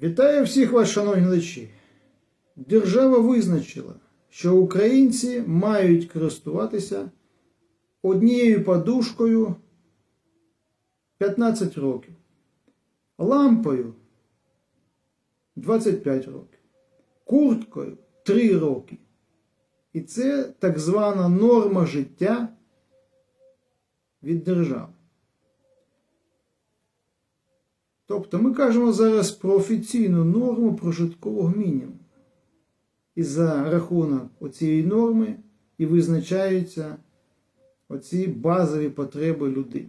Вітаю всіх вас, шановні глядачі. Держава визначила, що українці мають користуватися однією подушкою 15 років, лампою 25 років, курткою 3 роки. І це так звана норма життя від держави. Тобто ми кажемо зараз про офіційну норму прожиткового мінімуму. І за рахунок оцієї норми і визначаються оці базові потреби людини.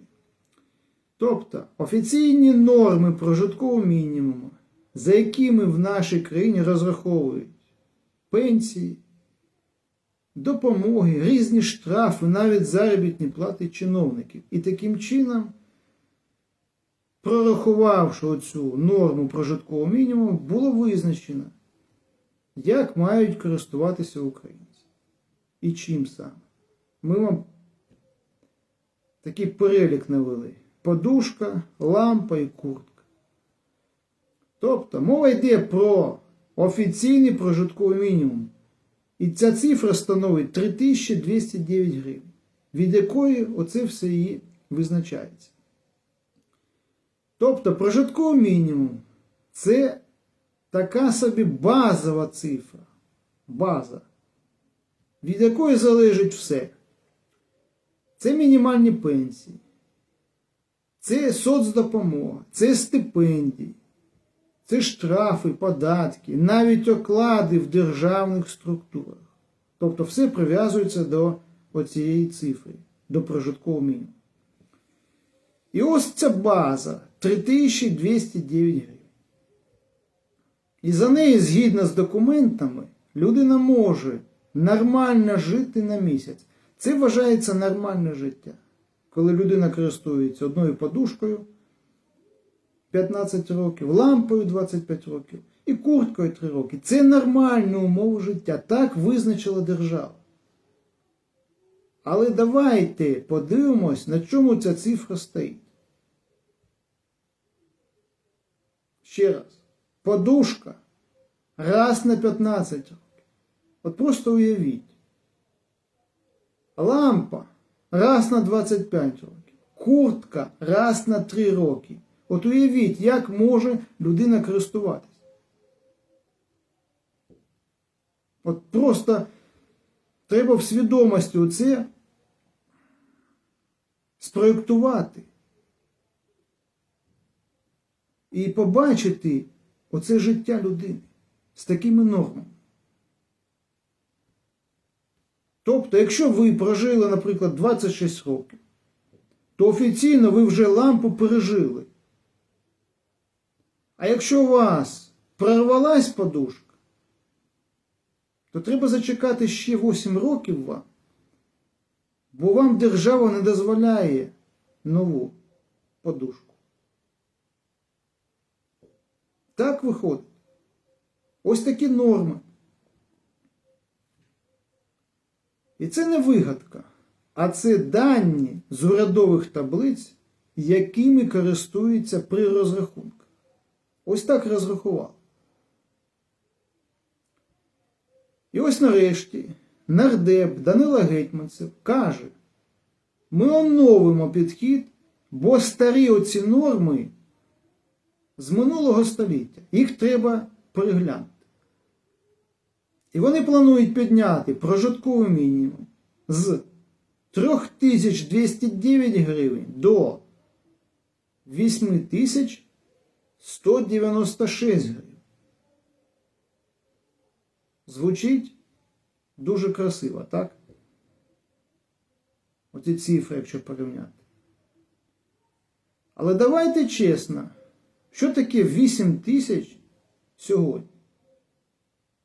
Тобто офіційні норми прожиткового мінімуму, за якими в нашій країні розраховують пенсії, допомоги, різні штрафи, навіть заробітні плати чиновників. І таким чином прорахувавши оцю норму прожиткового мінімуму, було визначено, як мають користуватися українці. І чим саме. Ми вам такий перелік навели: подушка, лампа і куртка. Тобто мова йде про офіційний прожитковий мінімум. І ця цифра становить 3209 гривень, від якої оце все і визначається. Тобто прожитковий мінімум це така собі базова цифра. База, від якої залежить все. Це мінімальні пенсії, це соцдопомога, це стипендії, це штрафи, податки, навіть оклади в державних структурах. Тобто все прив'язується до оцієї цифри, до прожиткового мінімуму. І ось ця база 3209 гривень. І за неї, згідно з документами, людина може нормально жити на місяць. Це вважається нормальне життя. Коли людина користується одною подушкою 15 років, лампою 25 років і курткою 3 роки. Це нормальні умови життя. Так визначила держава. Але давайте подивимось, на чому ця цифра стоїть. Ще раз. Подушка раз на 15 років. От просто уявіть. Лампа раз на 25 років. Куртка раз на 3 роки. От уявіть, як може людина користуватися. От просто треба в свідомості оце спроєктувати. І побачити оце життя людини з такими нормами. Тобто, якщо ви прожили, наприклад, 26 років, то офіційно ви вже лампу пережили. А якщо у вас прорвалась подушка, то треба зачекати ще 8 років вам, бо вам держава не дозволяє нову подушку. Так виходить. Ось такі норми. І це не вигадка, а це дані з урядових таблиць, якими користуються при розрахунках. Ось так розрахували. І ось нарешті нардеп Данила Гетьманцев каже, ми оновимо підхід, бо старі оці норми з минулого століття. Їх треба переглянути. І вони планують підняти прожитковий мінімум з 3209 гривень до 8196 гривень. Звучить дуже красиво, так? Оці цифри, якщо порівняти. Але давайте чесно. Що таке 8 тисяч сьогодні?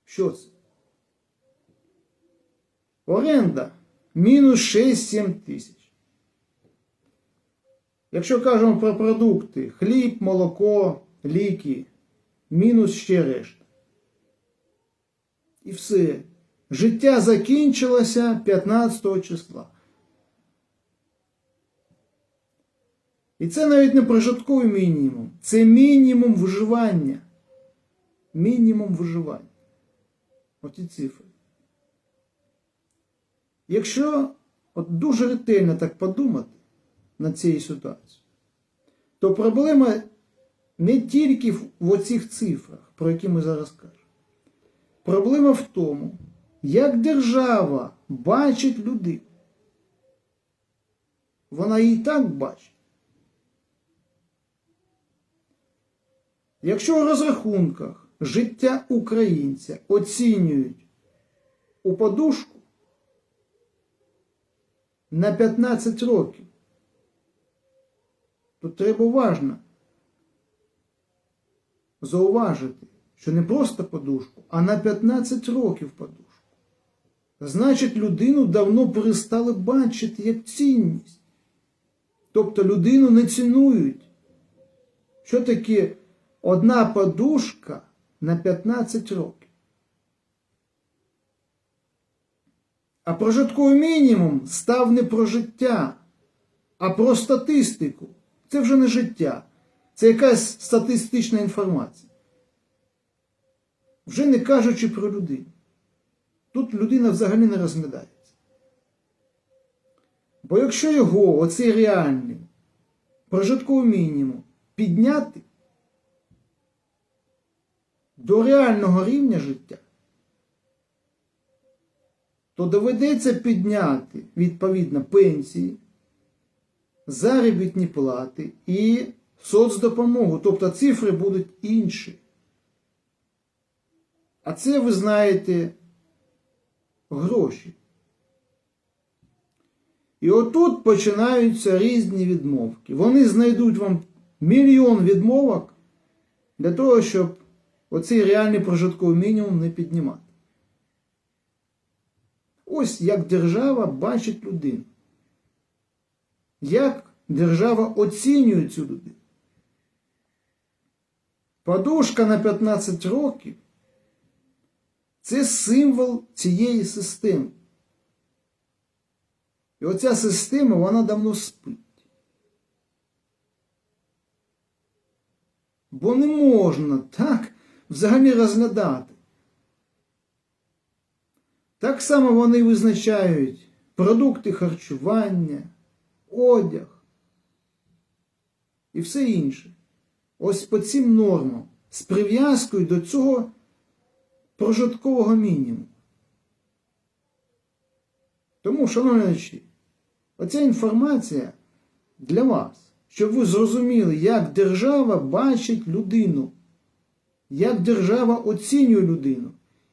Що це? Оренда мінус 6-7 тисяч. Якщо кажемо про продукти, хліб, молоко, ліки, мінус ще решта. І все. Життя закінчилося 15 числа. І це навіть не прожитковий мінімум, це мінімум виживання. мінімум виживання. Оті цифри. Якщо от дуже ретельно так подумати над цією ситуацією, то проблема не тільки в в оцих цифрах, про які ми зараз кажемо. Проблема в тому, як держава бачить людину. Вона її так бачить. Якщо у розрахунках життя українця оцінюють у подушку на 15 років, то треба уважно зауважити, що не просто подушку, а на 15 років подушку. Значить, людину давно перестали бачити як цінність. Тобто людину не цінують. Що таке одна подушка на 15 років? А прожитковий мінімум став не про життя, а про статистику. Це вже не життя. Це якась статистична інформація. Вже не кажучи про людину. Тут людина взагалі не розглядається. Бо якщо його, оцей реальний прожитковий мінімум, підняти до реального рівня життя, то доведеться підняти відповідно пенсії, заробітні плати і соцдопомогу. Тобто цифри будуть інші. А це, ви знаєте, гроші. І отут починаються різні відмовки. Вони знайдуть вам мільйон відмовок для того, щоб оцей реальний прожитковий мінімум не піднімати. Ось як держава бачить людину. Як держава оцінює цю людину. Подушка на 15 років це символ цієї системи. І оця система, вона давно спить. Бо не можна так взагалі розглядати. Так само вони визначають продукти харчування, одяг і все інше. Ось по цим нормам з прив'язкою до цього прожиткового мінімуму. Тому, шановні оця інформація для вас, щоб ви зрозуміли, як держава бачить людину, як держава оцінює людину.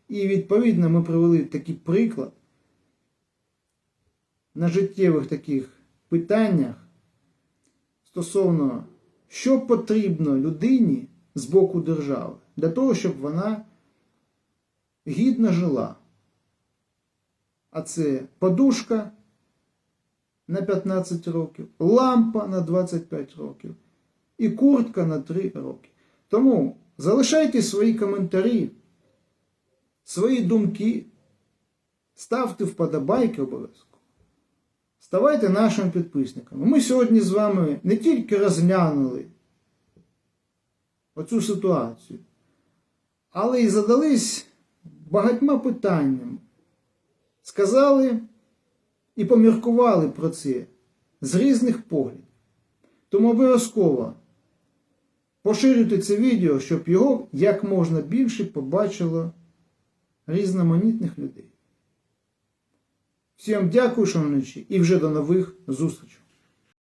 І відповідно ми привели такий приклад на життєвих таких питаннях стосовно, що потрібно людині з боку держави для того, щоб вона гідно жила. А це подушка на 15 років, лампа на 25 років і куртка на 3 роки. Тому залишайте свої коментарі, свої думки, ставте вподобайки обов'язково. Ставайте нашими підписниками. Ми сьогодні з вами не тільки розглянули оцю ситуацію, але й задались багатьма питаннями. Сказали і поміркували про це з різних поглядів. Тому обов'язково поширюйте це відео, щоб його як можна більше побачило різноманітних людей. Всім дякую, шановничі, і вже до нових зустрічей.